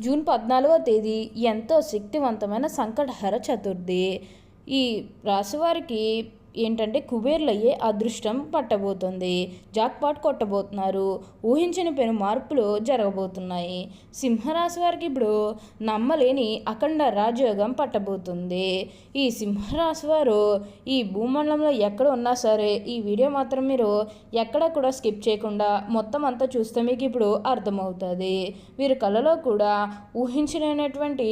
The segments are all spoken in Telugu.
జూన్ పద్నాలుగో తేదీ ఎంతో శక్తివంతమైన సంకటహర చతుర్థి. ఈ రాశివారికి ఏంటంటే కుబేర్లయ్యే అదృష్టం పట్టబోతుంది. జాక్పాట్ కొట్టబోతున్నారు. ఊహించని పెను మార్పులు జరగబోతున్నాయి. సింహరాశి వారికి ఇప్పుడు నమ్మలేని అఖండ రాజయోగం పట్టబోతుంది. ఈ సింహరాశి వారు ఈ భూమండలంలో ఎక్కడ ఉన్నా సరే ఈ వీడియో మాత్రం మీరు ఎక్కడ కూడా స్కిప్ చేయకుండా మొత్తం అంతా చూస్తే మీకు ఇప్పుడు అర్థమవుతుంది. వీరి కళలో కూడా ఊహించలేనటువంటి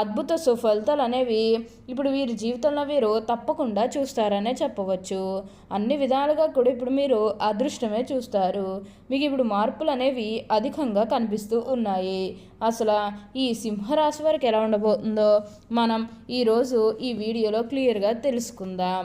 అద్భుత సుఫలితాలు అనేవి ఇప్పుడు వీరి జీవితంలో వీరు తప్పకుండా చూస్తారనే చెప్పవచ్చు. అన్ని విధాలుగా కూడా ఇప్పుడు మీరు అదృష్టమే చూస్తారు. మీకు ఇప్పుడు మార్పులు అనేవి అధికంగా కనిపిస్తూ ఉన్నాయి. అసలు ఈ సింహరాశి వారికి ఎలా ఉండబోతుందో మనం ఈరోజు ఈ వీడియోలో క్లియర్గా తెలుసుకుందాం.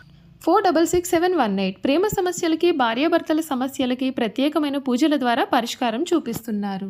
four double six seven one eight ప్రేమ సమస్యలకి భార్యాభర్తల సమస్యలకి ప్రత్యేకమైన పూజల ద్వారా పరిష్కారం చూపిస్తున్నారు.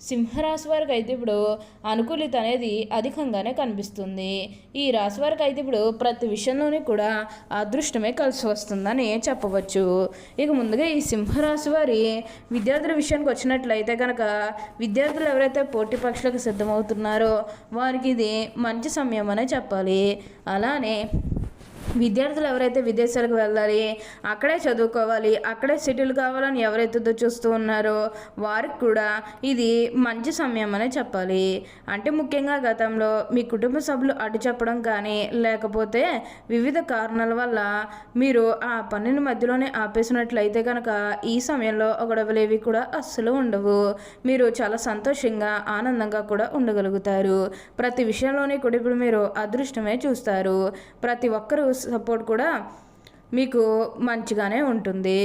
సింహరాశి వారికి అయితే ఇప్పుడు అనుకూలిత అనేది అధికంగానే కనిపిస్తుంది. ఈ రాశి వారికి అయితే ఇప్పుడు ప్రతి విషయంలోని కూడా అదృష్టమే కలిసి వస్తుందని చెప్పవచ్చు. ఇక ముందుగా ఈ సింహరాశి వారి విద్యార్థుల విషయానికి వచ్చినట్లయితే కనుక విద్యార్థులు ఎవరైతే పోటీ పక్షులకు సిద్ధమవుతున్నారో వారికి ఇది మంచి సమయం అనే చెప్పాలి. అలానే విద్యార్థులు ఎవరైతే విదేశాలకు వెళ్ళాలి అక్కడే చదువుకోవాలి అక్కడే సెటిల్ కావాలని ఎవరైతే చూస్తూ ఉన్నారో వారికి కూడా ఇది మంచి సమయం అనే చెప్పాలి. అంటే ముఖ్యంగా గతంలో మీ కుటుంబ సభ్యులు అడ్డు చెప్పడం కానీ లేకపోతే వివిధ కారణాల వల్ల మీరు ఆ పనిని మధ్యలోనే ఆపేసినట్లయితే కనుక ఈ సమయంలో గొడవలేవి కూడా అస్సలు ఉండవు. మీరు చాలా సంతోషంగా ఆనందంగా కూడా ఉండగలుగుతారు. ప్రతి విషయంలోనే కూడా ఇప్పుడు మీరు అదృష్టమే చూస్తారు. ప్రతి ఒక్కరూ సపోర్ట్ కూడా మీకు మంచిగానే ఉంటుంది.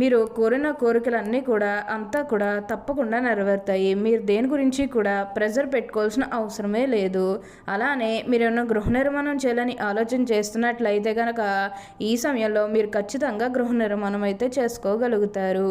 మీరు కోరిన కోరికలన్నీ కూడా అంతా కూడా తప్పకుండా నెరవేరుతాయి. మీరు దేని గురించి కూడా ప్రెజర్ పెట్టుకోవాల్సిన అవసరమే లేదు. అలానే మీరు గృహ నిర్మాణం చేయాలని ఆలోచన చేస్తున్నట్లయితే కనుక ఈ సమయంలో మీరు ఖచ్చితంగా గృహ నిర్మాణం అయితే చేసుకోగలుగుతారు.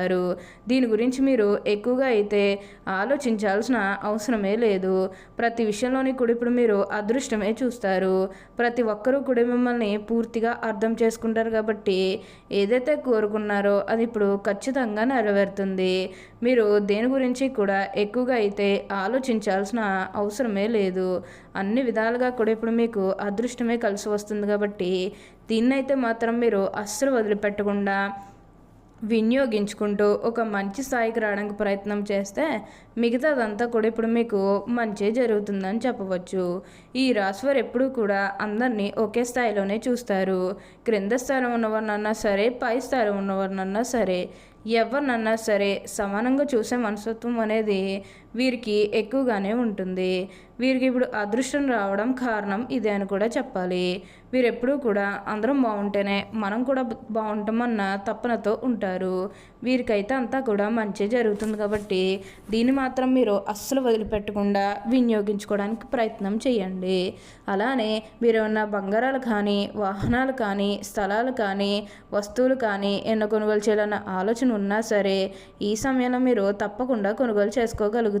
దీని గురించి మీరు ఎక్కువగా అయితే ఆలోచించాల్సిన అవసరమే లేదు. ప్రతి విషయంలోని కూడా ఇప్పుడు మీరు అదృష్టమే చూస్తారు. ప్రతి ఒక్కరూ కూడా మిమ్మల్ని పూర్తిగా అర్థం చేసుకుంటారు కాబట్టి ఏదైతే కోరుకున్నారో అది ఇప్పుడు ఖచ్చితంగా నెరవేరుతుంది. మీరు దేని గురించి కూడా ఎక్కువగా అయితే ఆలోచించాల్సిన అవసరమే లేదు. అన్ని విధాలుగా కూడా ఇప్పుడు మీకు అదృష్టమే కలిసి వస్తుంది కాబట్టి దీన్నైతే మాత్రం మీరు అస్సలు వదిలిపెట్టకుండా వినియోగించుకుంటూ ఒక మంచి స్థాయికి రావడానికి ప్రయత్నం చేస్తే మిగతాదంతా కూడా ఇప్పుడు మీకు మంచి జరుగుతుందని చెప్పవచ్చు. ఈ రాశివారు ఎప్పుడూ కూడా అందరినీ ఒకే స్థాయిలోనే చూస్తారు. క్రింద స్థాయిలో ఉన్నవారినన్నా సరే పై స్థాయిలో ఉన్నవారినన్నా సరే ఎవరినన్నా సరే సమానంగా చూసే మనస్తత్వం అనేది వీరికి ఎక్కువగానే ఉంటుంది. వీరికి ఇప్పుడు అదృష్టం రావడం కారణం ఇదే అని కూడా చెప్పాలి. వీరు ఎప్పుడూ కూడా అందరం బాగుంటేనే మనం కూడా బాగుంటామన్న తపనతో ఉంటారు. వీరికైతే అంతా కూడా మంచి జరుగుతుంది కాబట్టి దీన్ని మాత్రం మీరు అస్సలు వదిలిపెట్టకుండా వినియోగించుకోవడానికి ప్రయత్నం చేయండి. అలానే మీరు ఏమన్నా బంగారాలు కానీ వాహనాలు కానీ స్థలాలు కానీ వస్తువులు కానీ ఎన్నో కొనుగోలు చేయాలన్న ఆలోచన ఉన్నా సరే ఈ సమయంలో మీరు తప్పకుండా కొనుగోలు చేసుకోగలుగుతారు.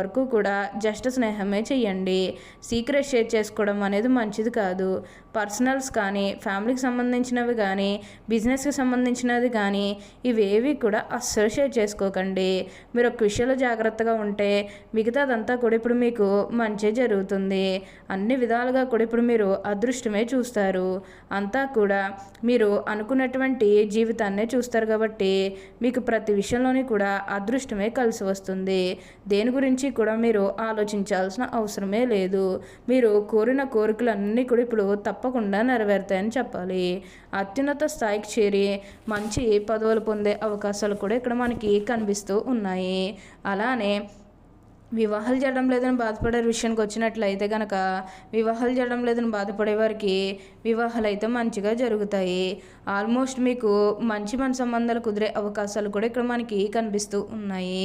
వరకు కూడా జస్ట్ స్నేహమే చెయ్యండి. సీక్రెట్ షేర్ చేసుకోవడం అనేది మంచిది కాదు. పర్సనల్స్ కానీ ఫ్యామిలీకి సంబంధించినవి కానీ బిజినెస్కి సంబంధించినది కానీ ఇవేవి కూడా అస్సలు షేర్ చేసుకోకండి. మీరు ఒక విషయంలో జాగ్రత్తగా ఉంటే మిగతాదంతా కూడా ఇప్పుడు మీకు మంచి జరుగుతుంది. అన్ని విధాలుగా కూడా ఇప్పుడు మీరు అదృష్టమే చూస్తారు. అంతా కూడా మీరు అనుకున్నటువంటి జీవితాన్నే చూస్తారు కాబట్టి మీకు ప్రతి విషయంలోని కూడా అదృష్టమే కలిసి వస్తుంది. దేని గురించి కూడా మీరు ఆలోచించాల్సిన అవసరమే లేదు. మీరు కోరిన కోరికలన్నీ కూడా ఇప్పుడు తప్పకుండా నెరవేరుతాయని చెప్పాలి. అత్యున్నత స్థాయికి చేరి మంచి పదవులు పొందే అవకాశాలు కూడా ఇక్కడ మనకి కనిపిస్తూ ఉన్నాయి. అలానే వివాహాలు చేయడం లేదని బాధపడే విషయానికి వచ్చినట్లయితే కనుక వివాహాలు చేయడం లేదని బాధపడే వారికి వివాహాలు అయితే మంచిగా జరుగుతాయి. ఆల్మోస్ట్ మీకు మంచి మన సంబంధాలు కుదిరే అవకాశాలు కూడా ఇక్కడ మనకి కనిపిస్తూ ఉన్నాయి.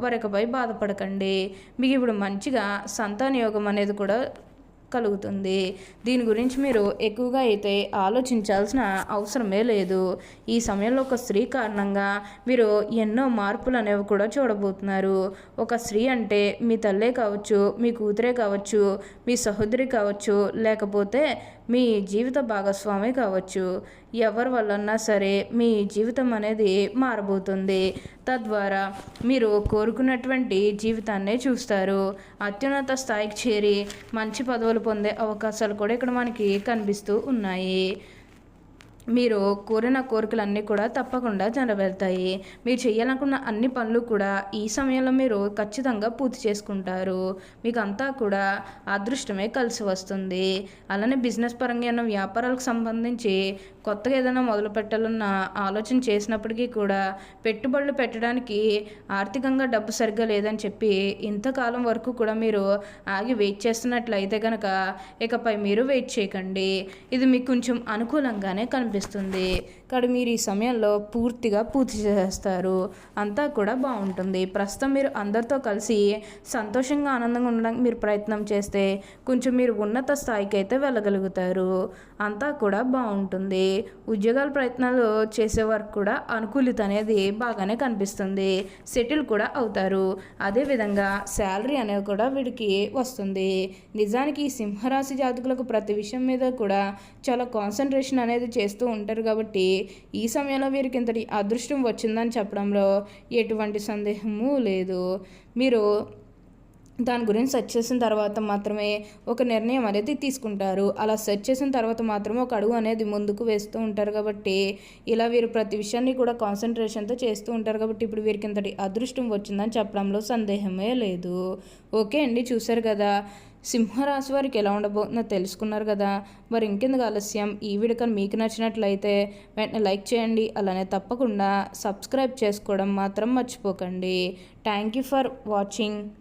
వారికపై బాధపడకండి. మీకు ఇప్పుడు మంచిగా సంతాన యోగం అనేది కూడా కలుగుతుంది. దీని గురించి మీరు ఎక్కువగా అయితే ఆలోచించాల్సిన అవసరమే లేదు. ఈ సమయంలో ఒక స్త్రీ కారణంగా మీరు ఎన్నో మార్పులు అనేవి కూడా చూడబోతున్నారు. ఒక స్త్రీ అంటే మీ తల్లే కావచ్చు మీ కూతురే కావచ్చు మీ సహోదరి కావచ్చు లేకపోతే మీ జీవిత భాగస్వామి కావచ్చు. ఎవరి వల్లన్నా సరే మీ జీవితం అనేది మారబోతుంది. తద్వారా మీరు కోరుకున్నటువంటి జీవితాన్నే చూస్తారు. అత్యున్నత స్థాయికి చేరి మంచి పదవులు పొందే అవకాశాలు కూడా ఇక్కడ మనకి కనిపిస్తూ ఉన్నాయి. మీరు కోరిన కోరికలన్నీ కూడా తప్పకుండా నెరవేరుతాయి మీరు చేయాలనుకున్న అన్ని పనులు కూడా ఈ సమయంలో మీరు ఖచ్చితంగా పూర్తి చేసుకుంటారు. మీకు అంతా కూడా అదృష్టమే కలిసి వస్తుంది. అలానే బిజినెస్ పరంగా ఉన్న వ్యాపారాలకు సంబంధించి కొత్తగా ఏదైనా మొదలు పెట్టాలన్న ఆలోచన చేసినప్పటికీ కూడా పెట్టుబడులు పెట్టడానికి ఆర్థికంగా డబ్బు సరిగ్గా లేదని చెప్పి ఇంతకాలం వరకు కూడా మీరు ఆగి వెయిట్ చేస్తున్నట్లయితే కనుక ఇకపై మీరు వెయిట్ చేయకండి. ఇది మీకు కొంచెం అనుకూలంగానే కనిపిస్తుంది. కానీ మీరు ఈ సమయంలో పూర్తిగా పూర్తి చేస్తారు అంతా కూడా బాగుంటుంది. ప్రస్తుతం మీరు అందరితో కలిసి సంతోషంగా ఆనందంగా ఉండడానికి మీరు ప్రయత్నం చేస్తే కొంచెం మీరు ఉన్నత స్థాయికి అయితే వెళ్ళగలుగుతారు. అంతా కూడా బాగుంటుంది. ఉద్యోగాల ప్రయత్నాలు చేసే వరకు కూడా అనుకూలిత అనేది బాగానే కనిపిస్తుంది. సెటిల్ కూడా అవుతారు. అదేవిధంగా శాలరీ అనేది కూడా వీడికి వస్తుంది. నిజానికి ఈ సింహరాశి జాతకులకు ప్రతి విషయం మీద కూడా చాలా కాన్సన్ట్రేషన్ అనేది చేస్తూ ఉంటారు కాబట్టి ఈ సమయంలో వీరికి ఇంతటి అదృష్టం వచ్చిందని చెప్పడంలో ఎటువంటి సందేహము లేదు. మీరు దాని గురించి సెర్చ్ చేసిన తర్వాత మాత్రమే ఒక నిర్ణయం అనేది తీసుకుంటారు. అలా సెర్చ్ చేసిన తర్వాత మాత్రమే ఒక అడుగు అనేది ముందుకు వేస్తూ ఉంటారు కాబట్టి ఇలా వీరు ప్రతి విషయాన్ని కూడా కాన్సన్ట్రేషన్తో చేస్తూ ఉంటారు కాబట్టి ఇప్పుడు వీరికి ఇంతటి అదృష్టం వచ్చిందని చెప్పడంలో సందేహమే లేదు. ఓకే అండి చూశారు కదా. సింహరాశి వారికి ఎలా ఉండబోతుందో తెలుసుకున్నారు కదా. మరి ఇంకెందుకు ఆలస్యం? ఈ వీడియో కానీ మీకు నచ్చినట్లయితే వెంటనే లైక్ చేయండి. అలానే తప్పకుండా సబ్స్క్రైబ్ చేసుకోవడం మాత్రం మర్చిపోకండి. Thank you for watching